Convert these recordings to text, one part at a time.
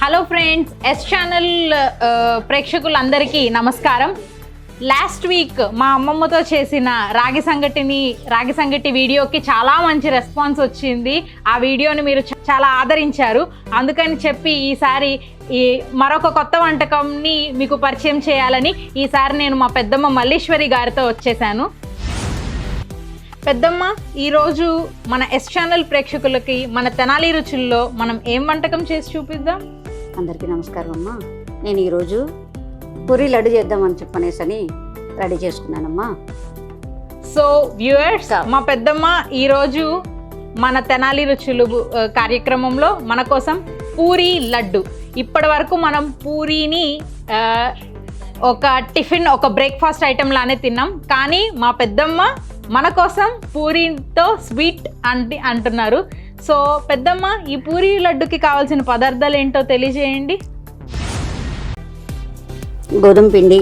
Hello friends S channel ప్రేక్షకులందరికీ నమస్కారం. Last week మా అమ్మమ్మతో చేసిన రాగి సంగటిని రాగి సంగటి వీడియోకి చాలా మంచి రెస్పాన్స్ వచ్చింది. ఆ వీడియోని మీరు చాలా ఆదరించారు. అందుకని చెప్పి ఈసారి ఈ మరొక కొత్త వంటకంని మీకు పరిచయం చేయాలని ఈసారి నేను మా పెద్దమ్మ మల్లీశ్వరి గారితో వచ్చేసాను. పెద్దమ్మ ఈరోజు మన ఎస్ ఛానల్ ప్రేక్షకులకి మన తెనాలి రుచుల్లో మనం ఏం వంటకం చేసి చూపిద్దాం? అందరికీ నమస్కారం అమ్మా. నేను ఈరోజు పూరి లడ్డు చేద్దామని చెప్పనేసి అని రెడీ చేసుకున్నానమ్మా. సో వ్యూయర్స్ మా పెద్దమ్మ ఈరోజు మన తెనాలి రుచులు కార్యక్రమంలో మన కోసం పూరి లడ్డు. ఇప్పటి వరకు మనం పూరీని ఒక టిఫిన్ ఒక బ్రేక్ఫాస్ట్ ఐటెం లానే తిన్నాం. కానీ మా పెద్దమ్మ మన కోసం పూరితో స్వీట్ అంటే అంటున్నారు. సో పెద్దమ్మ ఈ పూరి లడ్డుకి కావాల్సిన పదార్థాలు ఏంటో తెలియజేయండి. గోధుమ పిండి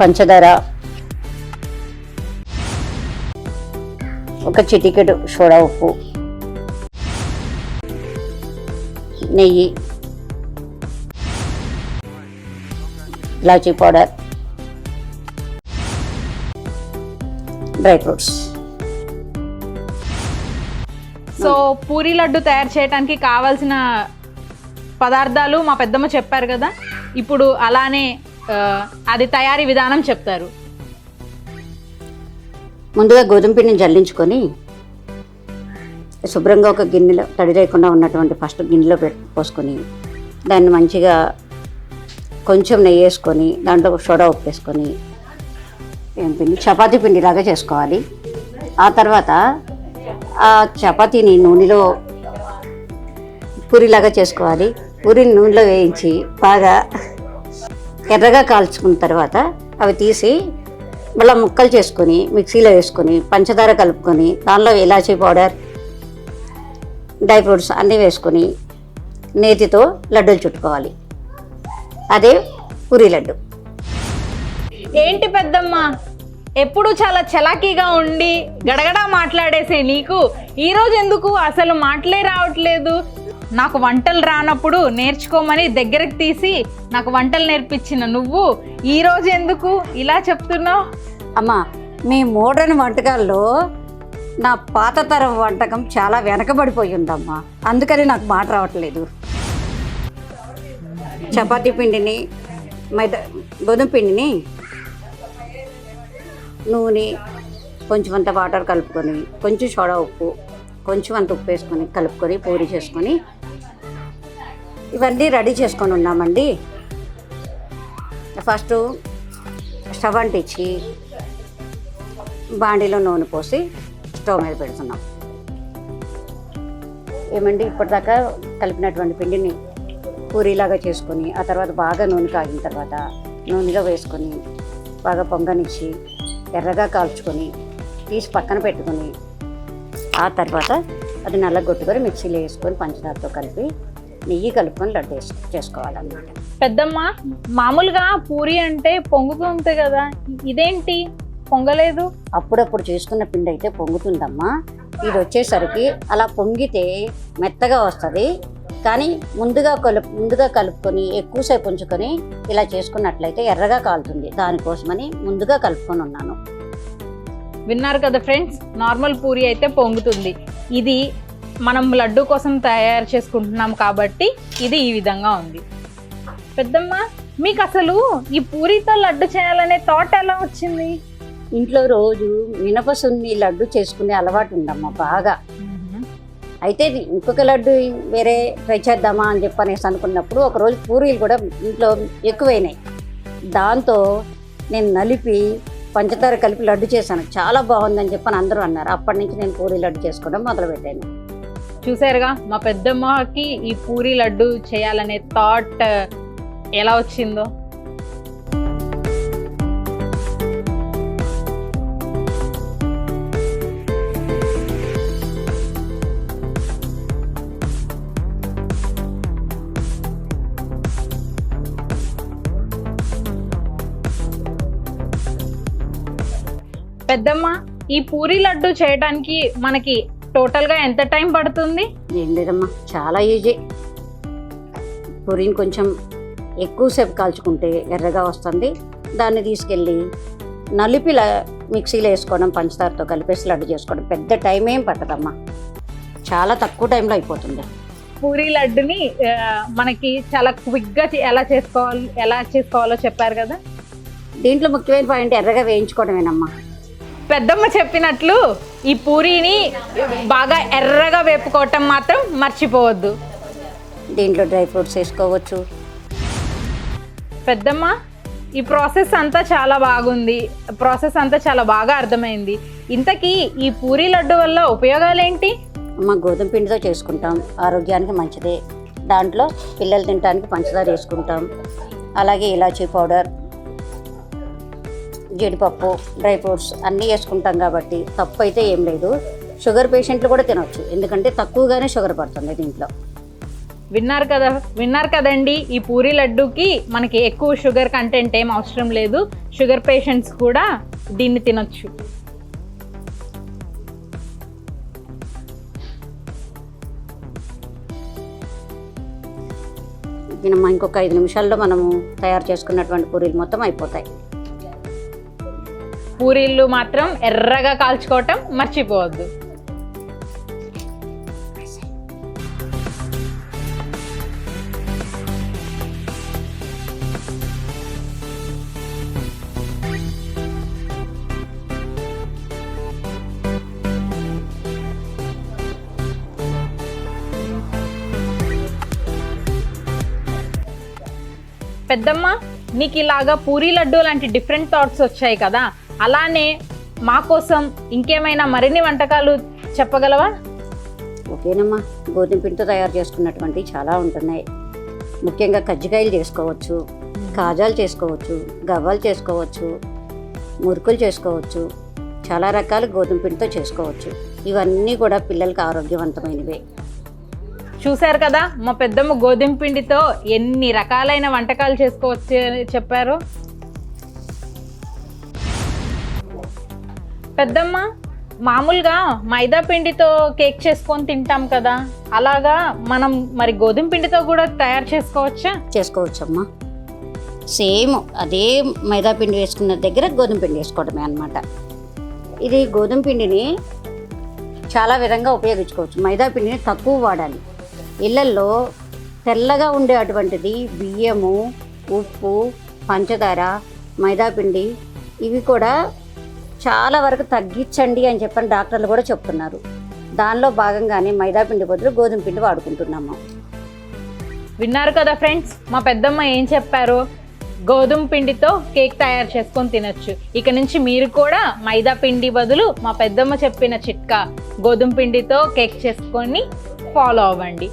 పంచదార ఒక చిటికెడు సోడా ఉప్పు నెయ్యి ఇలాచీ powder dry fruits. So puri laddu తయారు చేయడానికి కావాల్సిన పదార్థాలు మా పెద్దమ్మ చెప్పారు కదా. ఇప్పుడు అలానే అది తయారీ విధానం చెప్తారు. ముందుగా గోధుమ పిండిని జల్లించుకొని శుభ్రంగా ఒక గిన్నెలో తడి లేకుండా ఉన్నటువంటి ఫస్ట్ గిన్నెలో పెట్టి పోసుకొని దాన్ని మంచిగా కొంచెం నెయ్యి వేసుకొని దాంట్లో సోడా ఉప్పేసుకొని ఏం పిండి? చపాతీ పిండిలాగా చేసుకోవాలి. ఆ తర్వాత ఆ చపాతీని నూనెలో పూరిలాగా చేసుకోవాలి. పూరిని నూనెలో వేయించి బాగా ఎర్రగా కాల్చుకున్న తర్వాత అవి తీసి మళ్ళీ ముక్కలు చేసుకొని మిక్సీలో వేసుకొని పంచదార కలుపుకొని దానిలో ఇలాచీ పౌడర్ డ్రై ఫ్రూట్స్ అన్నీ వేసుకొని నేతితో లడ్డూలు చుట్టుకోవాలి. అదే పూరి లడ్డు. ఏంటి పెద్దమ్మ? ఎప్పుడు చాలా చలాకీగా ఉండి గడగడా మాట్లాడేసే నీకు ఈరోజు ఎందుకు అసలు మాటలే రావట్లేదు? నాకు వంటలు రానప్పుడు నేర్చుకోమని దగ్గరకు తీసి నాకు వంటలు నేర్పించిన నువ్వు ఈరోజు ఎందుకు ఇలా చెప్తున్నావు? అమ్మా మీ మోడర్న్ వంటకాల్లో నా పాత తరం వంటకం చాలా వెనకబడిపోయి ఉందమ్మా అందుకని నాకు మాట రావట్లేదు. చపాతీ పిండిని మైదా గోధుమ పిండిని నూనె కొంచెం అంత వాటర్ కలుపుకొని కొంచెం సోడా ఉప్పు కొంచెం అంత ఉప్పు వేసుకొని కలుపుకొని పూరి చేసుకొని ఇవన్నీ రెడీ చేసుకొని ఉన్నామండి. ఫస్ట్ స్టవ్ అంటించి బాండీలో నూనె పోసి స్టవ్ మీద పెడుతున్నాం. ఏమండి ఇప్పటిదాకా కలిపినటువంటి పిండిని పూరీలాగా చేసుకొని ఆ తర్వాత బాగా నూనె కాగిన తర్వాత నూనెలో వేసుకొని బాగా పొంగనిచ్చి ఎర్రగా కాల్చుకొని తీసి పక్కన పెట్టుకొని ఆ తర్వాత అది నల్లగొట్టుకొని మిక్సీలో వేసుకొని పంచదారతో కలిపి నెయ్యి కలుపుకొని లడ్డు వేసు చేసుకోవాలన్నమాట. పెద్దమ్మ మామూలుగా పూరి అంటే పొంగుతుంది కదా ఇదేంటి? పొంగలేదు? అప్పుడప్పుడు చేసుకున్న పిండి అయితే పొంగుతుందమ్మా. ఇది వచ్చేసరికి అలా పొంగితే మెత్తగా వస్తుంది. కానీ ముందుగా కలుపు ముందుగా కలుపుకొని ఎక్కువసేపు ఉంచుకొని ఇలా చేసుకున్నట్లయితే ఎర్రగా కాలుతుంది. దానికోసమని ముందుగా కలుపుకొని ఉన్నాను. విన్నారు కదా ఫ్రెండ్స్? నార్మల్ పూరి అయితే పొంగుతుంది. ఇది మనం లడ్డు కోసం తయారు చేసుకుంటున్నాం కాబట్టి ఇది ఈ విధంగా ఉంది. పెద్దమ్మ మీకు అసలు ఈ పూరితో లడ్డు చేయాలనే థాట్ ఎలా వచ్చింది? ఇంట్లో రోజు మినపసున్ని లడ్డు చేసుకునే అలవాటు ఉందమ్మా బాగా. అయితే ఇది ఇంకొక లడ్డు వేరే ట్రై చేద్దామా అని చెప్పనేసి అనుకున్నప్పుడు ఒకరోజు పూరీలు కూడా ఇంట్లో ఎక్కువైనాయి. దాంతో నేను నలిపి పంచదార కలిపి లడ్డు చేశాను. చాలా బాగుందని చెప్పని అందరూ అన్నారు. అప్పటి నుంచి నేను పూరీ లడ్డు చేసుకోవడం మొదలుపెట్టాను. చూసారుగా మా పెద్దమ్మకి ఈ పూరీ లడ్డు చేయాలనే థాట్ ఎలా వచ్చిందో? పెద్దమ్మ ఈ పూరి లడ్డు చేయడానికి మనకి టోటల్గా ఎంత టైం పడుతుంది? ఏం లేదమ్మా చాలా ఈజీ. పూరీని కొంచెం ఎక్కువసేపు కాల్చుకుంటే ఎర్రగా వస్తుంది. దాన్ని తీసుకెళ్ళి నలిపిలా మిక్సీలో వేసుకోవడం పంచదారతో కలిపేసి లడ్డు చేసుకోవడం పెద్ద టైం ఏం పట్టదమ్మా. చాలా తక్కువ టైంలో అయిపోతుంది. పూరీ లడ్డుని మనకి చాలా క్విక్గా ఎలా చేసుకోవాలి ఎలా చేసుకోవాలో చెప్పారు కదా? దీంట్లో ముఖ్యమైన పాయింట్ ఎర్రగా వేయించుకోవడమేనమ్మా. పెద్దమ్మ చెప్పినట్లు ఈ పూరీని బాగా ఎర్రగా వేపుకోవటం మాత్రం మర్చిపోవద్దు. దీంట్లో డ్రై ఫ్రూట్స్ వేసుకోవచ్చు. పెద్దమ్మ ఈ ప్రాసెస్ అంతా చాలా బాగుంది. ప్రాసెస్ అంతా చాలా బాగా అర్థమైంది. ఇంతకీ ఈ పూరీ లడ్డు వల్ల ఉపయోగాలు ఏంటి అమ్మ గోధుమ పిండితో చేసుకుంటాం. ఆరోగ్యానికి మంచిదే. దాంట్లో పిల్లలు తినడానికి పంచదార వేసుకుంటాం. అలాగే ఇలాచీ పౌడర్ జీడిపప్పు డ్రై ఫ్రూట్స్ అన్నీ వేసుకుంటాం కాబట్టి తప్పు అయితే ఏం లేదు. షుగర్ పేషెంట్లు కూడా తినొచ్చు. ఎందుకంటే తక్కువగానే షుగర్ పడుతుంది దీంట్లో. విన్నారు కదా విన్నారు కదండి ఈ పూరీ లడ్డూకి మనకి ఎక్కువ షుగర్ కంటెంట్ ఏం అవసరం లేదు. షుగర్ పేషెంట్స్ కూడా దీన్ని తినొచ్చు. దీనమ్మా ఇంకొక ఐదు నిమిషాల్లో మనము తయారు చేసుకున్నటువంటి పూరీలు మొత్తం అయిపోతాయి. పూరీలు మాత్రం ఎర్రగా కాల్చుకోవటం మర్చిపోవద్దు. పెద్దమ్మ నీకు ఇలాగా పూరీ లడ్డు లాంటి డిఫరెంట్ థాట్స్ వచ్చాయి కదా. అలానే మా కోసం ఇంకేమైనా మరిన్ని వంటకాలు చెప్పగలవా? ఓకేనమ్మా. గోధుమ పిండితో తయారు చేసుకున్నటువంటి చాలా ఉంటున్నాయి. ముఖ్యంగా కజ్జికాయలు చేసుకోవచ్చు కాజాలు చేసుకోవచ్చు గవ్వలు చేసుకోవచ్చు మురుకులు చేసుకోవచ్చు చాలా రకాల గోధుమ పిండితో చేసుకోవచ్చు. ఇవన్నీ కూడా పిల్లలకి ఆరోగ్యవంతమైనవే. చూశారు కదా మా పెద్దమ్మ గోధుమ పిండితో ఎన్ని రకాలైన వంటకాలు చేసుకోవచ్చు చెప్పారు. పెద్దమ్మ మామూలుగా మైదా పిండితో కేక్ చేసుకొని తింటాం కదా. అలాగా మనం మరి గోధుమ పిండితో కూడా తయారు చేసుకోవచ్చా? చేసుకోవచ్చమ్మా. సేమ్ అదే మైదా పిండి వేసుకున్న దగ్గర గోధుమ పిండి వేసుకోవడమే అన్నమాట. ఇది గోధుమ పిండిని చాలా విధంగా ఉపయోగించుకోవచ్చు. మైదా పిండిని తక్కువ వాడాలి. ఇళ్ళల్లో తెల్లగా ఉండే అటువంటిది బియ్యము ఉప్పు పంచదార మైదా పిండి ఇవి కూడా చాలా వరకు తగ్గించండి అని చెప్పని డాక్టర్లు కూడా చెప్తున్నారు. దానిలో భాగంగానే మైదా పిండి బదులు గోధుమ పిండి వాడుకుంటున్నాము. విన్నారు కదా ఫ్రెండ్స్ మా పెద్దమ్మ ఏం చెప్పారు? గోధుమ పిండితో కేక్ తయారు చేసుకొని తినొచ్చు. ఇక నుంచి మీరు కూడా మైదా పిండి బదులు మా పెద్దమ్మ చెప్పిన చిట్కా గోధుమ పిండితో కేక్ చేసుకొని ఫాలో అవ్వండి.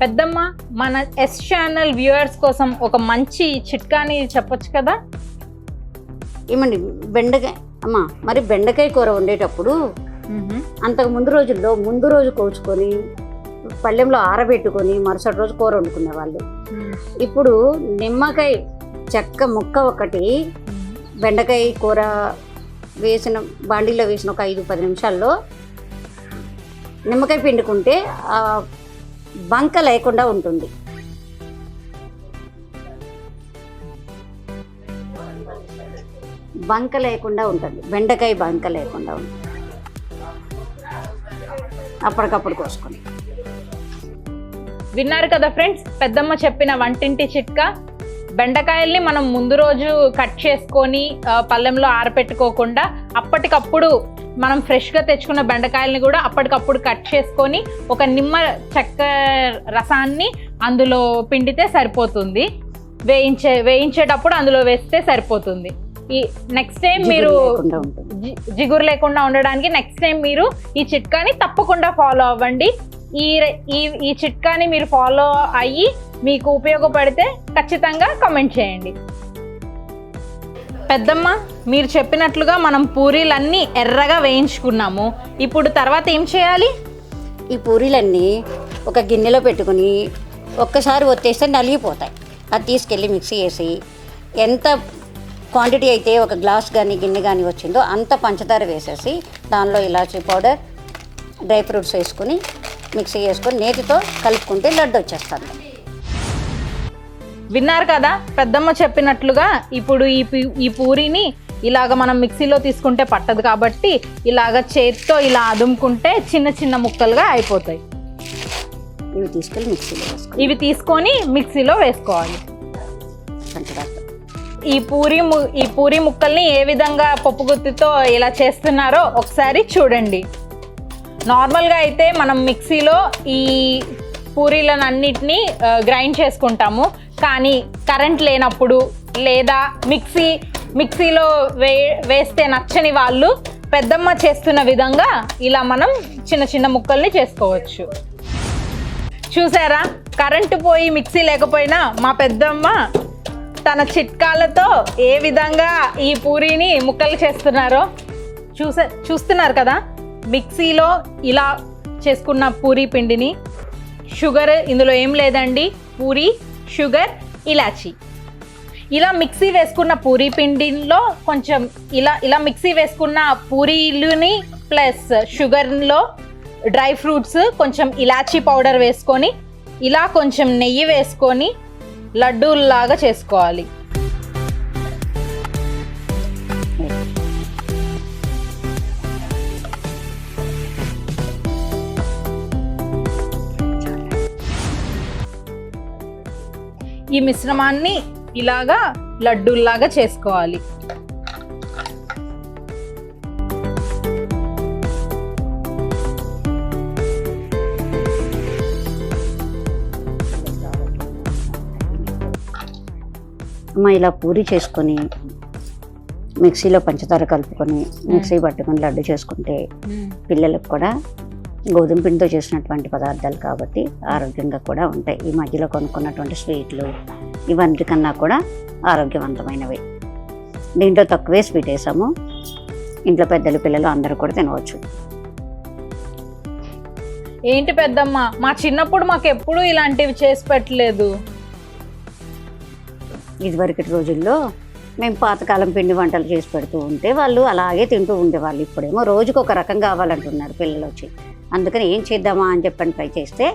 పెద్దమ్మ మన ఎస్ ఛానల్ వ్యూవర్స్ కోసం ఒక మంచి చిట్కాని చెప్పొచ్చు కదా? ఏమండి బెండకాయ అమ్మా మరి బెండకాయ కూర వండేటప్పుడు అంతకు ముందు రోజుల్లో ముందు రోజు కోచుకొని పళ్ళెంలో ఆరబెట్టుకొని మరుసటి రోజు కూర వండుకునే వాళ్ళు. ఇప్పుడు నిమ్మకాయ చెక్క ముక్క ఒకటి బెండకాయ కూర వేసిన బాండీలో వేసిన ఒక ఐదు పది నిమిషాల్లో నిమ్మకాయ పిండుకుంటే బంక లేకుండా ఉంటుంది. బంక లేకుండా ఉంటుంది. బెండకాయ బంక లేకుండా ఉంటుంది. అప్పటికప్పుడు కోసుకొని. విన్నారు కదా ఫ్రెండ్స్ పెద్దమ్మ చెప్పిన వంటింటి చిట్కా. బెండకాయల్ని మనం ముందు రోజు కట్ చేసుకొని పళ్ళెంలో ఆరపెట్టుకోకుండా అప్పటికప్పుడు మనం ఫ్రెష్గా తెచ్చుకున్న బెండకాయల్ని కూడా అప్పటికప్పుడు కట్ చేసుకొని ఒక నిమ్మ చెక్క రసాన్ని అందులో పిండితే సరిపోతుంది. వేయించే వేయించేటప్పుడు అందులో వేస్తే సరిపోతుంది. ఈ నెక్స్ట్ టైం మీరు జిగురు లేకుండా ఉండడానికి నెక్స్ట్ టైం మీరు ఈ చిట్కాని తప్పకుండా ఫాలో అవ్వండి. ఈ ఈ చిట్కాని మీరు ఫాలో అయ్యి మీకు ఉపయోగపడితే ఖచ్చితంగా కమెంట్ చేయండి. పెద్దమ్మ మీరు చెప్పినట్లుగా మనం పూరీలన్నీ ఎర్రగా వేయించుకున్నాము. ఇప్పుడు తర్వాత ఏం చేయాలి? ఈ పూరీలన్నీ ఒక గిన్నెలో పెట్టుకుని ఒక్కసారి ఒత్తేస్తే నలిగిపోతాయి. అది తీసుకెళ్ళి మిక్సీ వేసి ఎంత క్వాంటిటీ అయితే ఒక గ్లాస్ కానీ గిన్నె కానీ వచ్చిందో అంత పంచదార వేసేసి దానిలో ఇలాచీ పౌడర్ డ్రై ఫ్రూట్స్ వేసుకుని మిక్సీ వేసుకొని నేతితో కలుపుకుంటే లడ్డు వచ్చేస్తుంది. విన్నారు కదా? పెద్దమ్మ చెప్పినట్లుగా ఇప్పుడు ఈ ఈ పూరీని ఇలాగ మనం మిక్సీలో తీసుకుంటే పట్టదు కాబట్టి ఇలాగ చేత్తో ఇలా అదుముకుంటే చిన్న చిన్న ముక్కలుగా అయిపోతాయి. ఇవి తీసుకెళ్ళి మిక్సీలో ఇవి తీసుకొని మిక్సీలో వేసుకోవాలి. ఈ పూరి ము- ఈ పూరి ముక్కల్ని ఏ విధంగా పప్పు గుత్తితో ఇలా చేస్తున్నారో ఒకసారి చూడండి. నార్మల్గా అయితే మనం మిక్సీలో ఈ పూరీలను అన్నిటినీ గ్రైండ్ చేసుకుంటాము. కానీ కరెంట్ లేనప్పుడు లేదా మిక్సీ మిక్సీలో వే వేస్తే నచ్చని వాళ్ళు పెద్దమ్మ చేస్తున్న విధంగా ఇలా మనం చిన్న చిన్న ముక్కల్ని చేసుకోవచ్చు. చూసారా? కరెంటు పోయి మిక్సీ లేకపోయినా మా పెద్దమ్మ తన చిట్కాలతో ఏ విధంగా ఈ పూరీని ముక్కలు చేస్తున్నారో చూసే చూస్తున్నారు కదా? మిక్సీలో ఇలా చేసుకున్న పూరీ పిండిని షుగర్ ఇందులో ఏం లేదండి. పూరి షుగర్ ఇలాచి. ఇలా మిక్సీ వేసుకున్న పూరీ పిండిలో కొంచెం ఇలా ఇలా మిక్సీ వేసుకున్న పూరీలుని ప్లస్ షుగర్లో డ్రై ఫ్రూట్స్ కొంచెం ఇలాచీ పౌడర్ వేసుకొని ఇలా కొంచెం నెయ్యి వేసుకొని లడ్డూల్లాగా చేసుకోవాలి. ఈ మిశ్రమాన్ని ఇలాగా లడ్డూల్లాగా చేసుకోవాలి. అమ్మ ఇలా పూరి చేసుకొని మిక్సీలో పంచదార కలుపుకొని మిక్సీ పట్టుకొని లడ్డు చేసుకుంటే పిల్లలకు కూడా గోధుమ పిండితో చేసినటువంటి పదార్థాలు కాబట్టి ఆరోగ్యంగా కూడా ఉంటాయి. ఈ మధ్యలో కొనుక్కున్నటువంటి స్వీట్లు ఇవన్నిటికన్నా కూడా ఆరోగ్యవంతమైనవి. దీంట్లో తక్కువే స్వీట్ వేసాము. ఇంట్లో పెద్దలు పిల్లలు అందరూ కూడా తినవచ్చు. ఏంటి పెద్దమ్మ? మా చిన్నప్పుడు మాకు ఎప్పుడూ ఇలాంటివి చేసి పెట్టలేదు. ఇదివరకటి రోజుల్లో మేము పాతకాలం పిండి వంటలు చేసి పెడుతూ ఉంటే వాళ్ళు అలాగే తింటూ ఉండేవాళ్ళు. ఇప్పుడేమో రోజుకు ఒక రకం కావాలంటున్నారు పిల్లలు వచ్చి అందుకని ఏం చేద్దామా అని చెప్పని ట్రై చేస్తే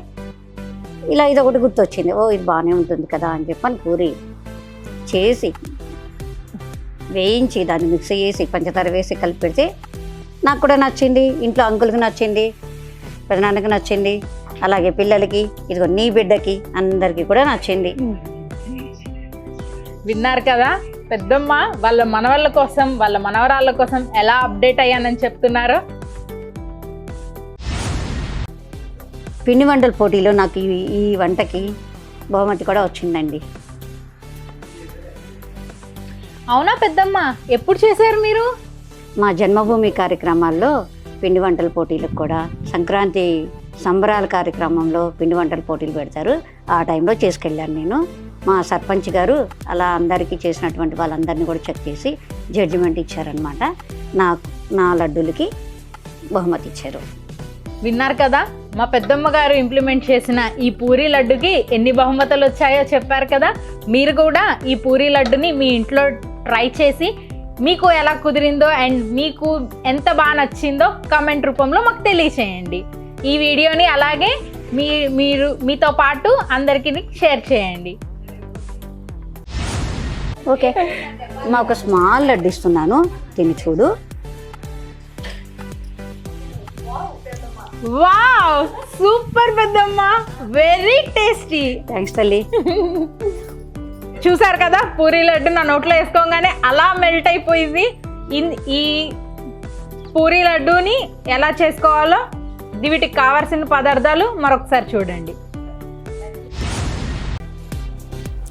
ఇలా ఇది ఒకటి గుర్తొచ్చింది. ఓ ఇది బాగానే ఉంటుంది కదా అని చెప్పని పూరి చేసి వేయించి దాన్ని మిక్సీ చేసి పంచదార వేసి కలిపి పెడితే నాకు కూడా నచ్చింది. ఇంట్లో అంకుల్కి నచ్చింది పెదనాన్నకి నచ్చింది అలాగే పిల్లలకి ఇదిగో నీ బిడ్డకి అందరికీ కూడా నచ్చింది. విన్నారు కదా పెద్దమ్మ వాళ్ళ మనవాళ్ళ కోసం వాళ్ళ మనవరాళ్ళ కోసం ఎలా అప్డేట్ అయ్యానని చెప్తున్నారో. పిండి వంటల పోటీలో నాకు ఈ ఈ వంటకి బహుమతి కూడా వచ్చిందండి. అవునా పెద్దమ్మ? ఎప్పుడు చేశారు మీరు? మా జన్మభూమి కార్యక్రమాల్లో పిండి వంటల పోటీలకు కూడా సంక్రాంతి సంబరాల కార్యక్రమంలో పిండి వంటల పోటీలు పెడతారు. ఆ టైంలో చేసుకెళ్ళాను నేను. మా సర్పంచ్ గారు అలా అందరికీ చేసినటువంటి వాళ్ళందరినీ కూడా చెక్ చేసి జడ్జిమెంట్ ఇచ్చారనమాట నా నా లడ్డూలకి బహుమతి ఇచ్చారు. విన్నారు కదా? మా పెద్దమ్మ గారు ఇంప్లిమెంట్ చేసిన ఈ పూరీ లడ్డుకి ఎన్ని బహుమతులు వచ్చాయో చెప్పారు కదా? మీరు కూడా ఈ పూరీ లడ్డుని మీ ఇంట్లో ట్రై చేసి మీకు ఎలా కుదిరిందో అండ్ మీకు ఎంత బాగా నచ్చిందో కామెంట్ రూపంలో మాకు తెలియచేయండి. ఈ వీడియోని అలాగే మీ మీరు మీతో పాటు అందరికీ షేర్ చేయండి. ఓకే. మా ఒక స్మాల్ లడ్డు ఇస్తున్నాను. తిని చూడు. వావ్ సూపర్ పెద్దమ్మ. వెరీ టేస్టీ థ్యాంక్స్ తల్లి. చూసారు కదా పూరి లడ్డు నా నోట్లో వేసుకోగానే అలా మెల్ట్ అయిపోయింది. ఇన్- ఈ పూరి లడ్డూని ఎలా చేసుకోవాలో వీటికి కావాల్సిన పదార్థాలు మరొకసారి చూడండి.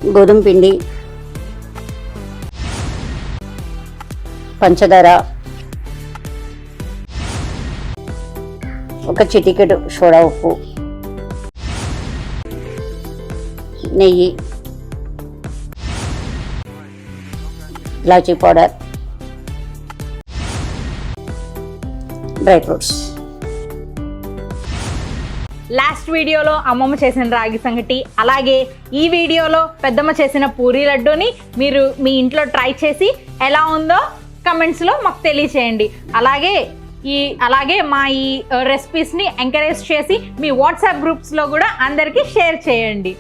గోధుమ పిండి పంచదార ఒక చిటికెడు సోడా ఉప్పు నెయ్యి. ఇలాచీ పౌడర్. Dry fruits. లాస్ట్ వీడియోలో అమ్మమ్మ చేసిన రాగి సంగటి అలాగే ఈ వీడియోలో పెద్దమ్మ చేసిన పూరీ లడ్డూని మీరు మీ ఇంట్లో ట్రై చేసి ఎలా ఉందో కమెంట్స్లో మాకు తెలియచేయండి. అలాగే ఈ అలాగే మా ఈ రెసిపీస్ని ఎంకరేజ్ చేసి మీ వాట్సాప్ గ్రూప్స్లో కూడా అందరికీ షేర్ చేయండి.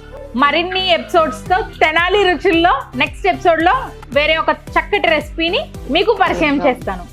మరిన్ని ఎపిసోడ్స్తో తెనాలి రుచుల్లో నెక్స్ట్ ఎపిసోడ్లో వేరే ఒక చక్కటి రెసిపీని మీకు పరిచయం చేస్తాను.